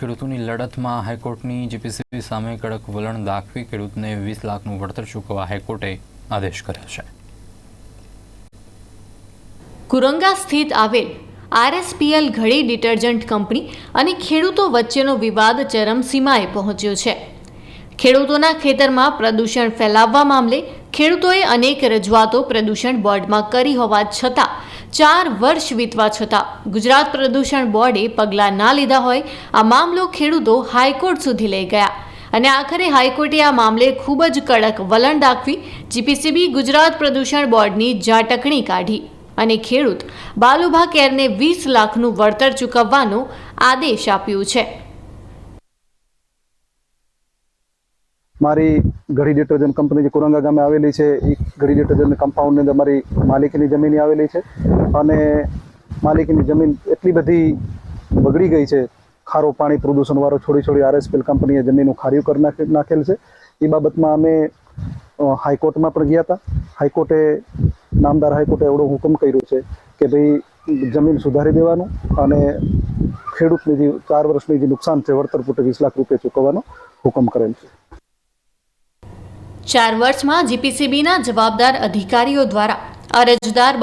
ખેડૂતોની લડતમાં હાઈકોર્ટની જીપીસીબી સામે કડક વલણ દાખવી ખેડૂતને વીસ લાખનું વળતર ચૂકવવા હાઈકોર્ટે આદેશ કર્યો છે. કુરંગા સ્થિત આવેલ આરએસપીએલ ઘડી ડિટર્જન્ટ કંપની અને ખેડૂતો વચ્ચેનો વિવાદ ચરમસીમાએ પહોંચ્યો છે. ખેડૂતોના ખેતરમાં પ્રદૂષણ ફેલાવવા મામલે ખેડૂતોએ અનેક રજૂઆતો પ્રદૂષણ બોર્ડમાં કરી હોવા છતાં ચાર વર્ષ વીતવા છતાં ગુજરાત પ્રદૂષણ બોર્ડે પગલાં ના લીધા હોય, આ મામલો ખેડૂતો હાઈકોર્ટ સુધી લઈ ગયા. અને આખરે હાઈકોર્ટે આ મામલે ખૂબ જ કડક વલણ દાખવી જીપીસીબી ગુજરાત પ્રદૂષણ બોર્ડની જાટકણી કાઢી. અને ખેડૂત બાલુભા કેરને વીસ લાખનું વળતર ચૂકવવાનો આદેશ આપ્યો છે. મારી ઘડી ડિટર્જન્ટ કંપની જે કુરંગા ગામે આવેલી છે એ ઘડી ડિટર્જન્ટ કમ્પાઉન્ડની અંદર મારી માલિકીની જમીન આવેલી છે. અને માલિકીની જમીન એટલી બધી બગડી ગઈ છે. ખારો પાણી પ્રદૂષણવાળો છોડી છોડી આરએસપીએલ કંપનીએ જમીનનું ખાર્યું કરી નાખે, નાખેલ છે. એ બાબતમાં અમે હાઈકોર્ટમાં પણ ગયા હતા હાઈકોર્ટે, નામદાર હાઈકોર્ટે એવડો હુકમ કર્યો છે કે ભાઈ જમીન સુધારી દેવાનું અને ખેડૂતને જે ચાર વર્ષની જે નુકસાન છે, વળતર પૂટે વીસ લાખ રૂપિયા ચૂકવવાનો હુકમ કરેલ છે. ચાર વર્ષમાં જીપીસીબીના જવાબદાર અધિકારીઓ દ્વારા અરજદાર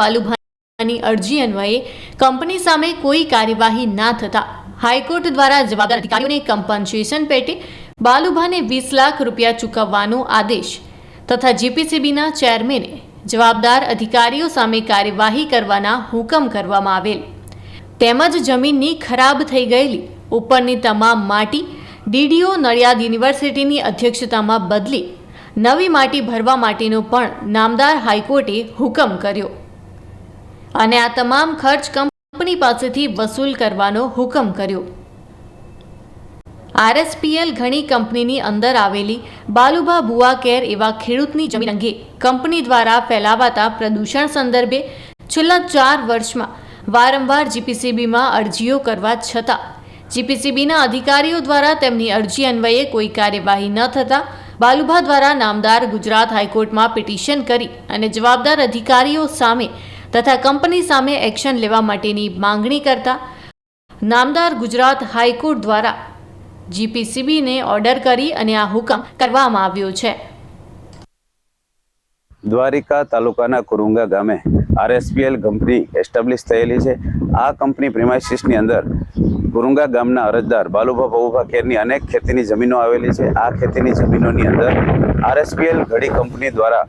બાલુભાની અરજી અન્વયે કંપની સામે કોઈ કાર્યવાહી ના થતા હાઈકોર્ટ દ્વારા જવાબદાર અધિકારીઓને કમ્પન્સેશન પેટે બાલુભાને વીસ લાખ રૂપિયા ચૂકવવાનો આદેશ તથા જીપીસીબીના ચેરમેને જવાબદાર અધિકારીઓ સામે કાર્યવાહી કરવાના હુકમ કરવામાં આવેલ. તેમજ જમીનની ખરાબ થઈ ગયેલી ઉપરની તમામ માટી ડીડીઓ નડિયાદ યુનિવર્સિટીની અધ્યક્ષતામાં બદલી નવી માટી ભરવા માટેનો પણ નામદાર હાઈકોર્ટે હુકમ કર્યો. અને આ તમામ ખર્ચ કંપની પાસેથી વસૂલ કરવાનો હુકમ કર્યો. આરએસપીએલ ઘણી કંપનીની અંદર આવેલી બાલુભા ભુવા કેર એવા ખેડૂતની જમીન અંગે કંપની દ્વારા ફેલાવાતા પ્રદૂષણ સંદર્ભે છેલ્લા ચાર વર્ષમાં વારંવાર જીપીસીબીમાં અરજીઓ કરવા છતાં જીપીસીબીના અધિકારીઓ દ્વારા તેમની અરજી અન્વયે કોઈ કાર્યવાહી ન થતાં બાલુભા દ્વારા નામદાર ગુજરાત હાઈકોર્ટમાં પિટિશન કરી અને જવાબદાર અધિકારીઓ સામે તથા કંપની સામે એક્શન લેવા માટેની માંગણી કરતા નામદાર ગુજરાત હાઈકોર્ટ દ્વારા જીપીસીબીને ઓર્ડર કરી અને આ હુકમ કરવામાં આવ્યો છે. દ્વારિકા તાલુકાના કુરુંગા ગામે આરએસપીએલ કંપની એસ્ટાબ્લિશ થયેલી છે. આ કંપની પ્રિમાઇસિસની અંદર કુરુંગા ગામના અરજદાર બાલુભા બહુભા ખેરની અનેક ખેતીની જમીનો આવેલી છે. આ ખેતીની જમીનોની અંદર આરએસપીએલ ઘડી કંપની દ્વારા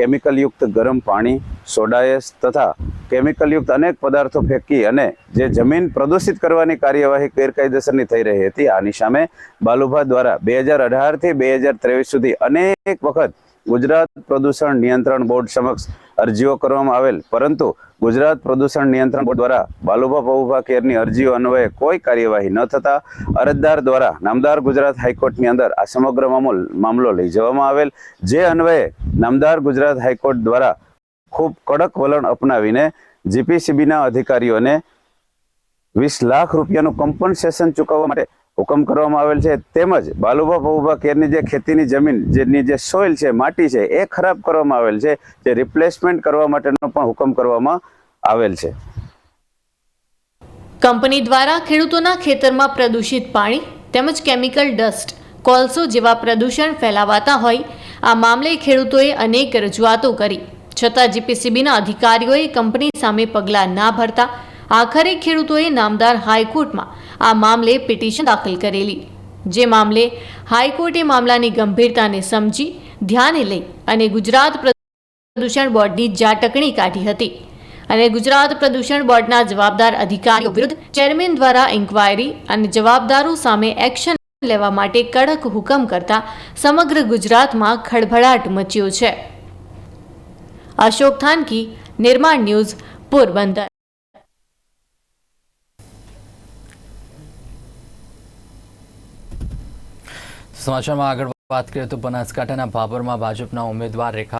કેમિકલયુક્ત ગરમ પાણી સોડાયસ તથા કેમિકલયુક્ત અનેક પદાર્થો ફેંકી અને જે જમીન પ્રદૂષિત કરવાની કાર્યવાહી ગેરકાયદેસરની થઈ રહી હતી. આની સામે બાલુભા દ્વારા બે હજાર અઢારથી બે હજાર ત્રેવીસ સુધી અનેક વખત ગુજરાત પ્રદૂષણ નિયંત્રણ બોર્ડ સમક્ષ અરજીઓ કરવામાં આવેલ. પરંતુ ગુજરાત પ્રદૂષણ નિયંત્રણ બોર્ડ દ્વારા બાલુભા પવુભા કેરની અરજીઓ અન્વયે કોઈ કાર્યવાહી ન થતા અરજદાર દ્વારા નામદાર ગુજરાત હાઈકોર્ટની અંદર આ સમગ્ર મામલો લઈ જવામાં આવેલ. જે અન્વયે નામદાર ગુજરાત હાઈકોર્ટ દ્વારા ખૂબ કડક વલણ અપનાવીને જીપીસીબીના અધિકારીઓને વીસ લાખ રૂપિયાનું કોમ્પન્સેશન ચૂકવવા માટે હુકમ કરવામાં આવેલ છે. તેમજ બાલુભા પવુભા કેરની જે ખેતીની જમીન, જેની જે સોઇલ છે, માટી છે, એ ખરાબ કરવામાં આવેલ છે, જે રિપ્લેસમેન્ટ કરવા માટેનો પણ હુકમ કરવામાં આવેલ છે. કંપની દ્વારા ખેડૂતોના ખેતરમાં પ્રદૂષિત પાણી તેમજ કેમિકલ ડસ્ટ કોલસો જેવા પ્રદૂષણ ફેલાવાતા હોય, આ મામલે ખેડૂતોએ અનેક રજૂઆતો કરી. છતાં જીપીસીબીના અધિકારીઓએ કંપની સામે પગલાં ના ભરતા આખરે ખેડૂતોએ નામદાર હાઈકોર્ટમાં આ મામલે પિટિશન દાખલ કરેલી. જે મામલે હાઈકોર્ટે મામલાની ગંભીરતાને સમજી, ધ્યાને લઈ અને ગુજરાત પ્રદૂષણ બોર્ડની જાટકણી કાઢી હતી. અને ગુજરાત પ્રદૂષણ બોર્ડના જવાબદાર અધિકારીઓ વિરુદ્ધ ચેરમેન દ્વારા ઇન્કવાયરી અને જવાબદારો સામે એક્શન લેવા માટે કડક હુકમ કરતા સમગ્ર ગુજરાતમાં ખળભળાટ મચ્યો છે. અશોક થાનકી નિર્માણ ન્યૂઝ પોરબંદર સમાચારમાં આગળ વાત કરીએ તો બનાસકાંઠાના ભાભરમાં ભાજપના ઉમેદવાર રેખા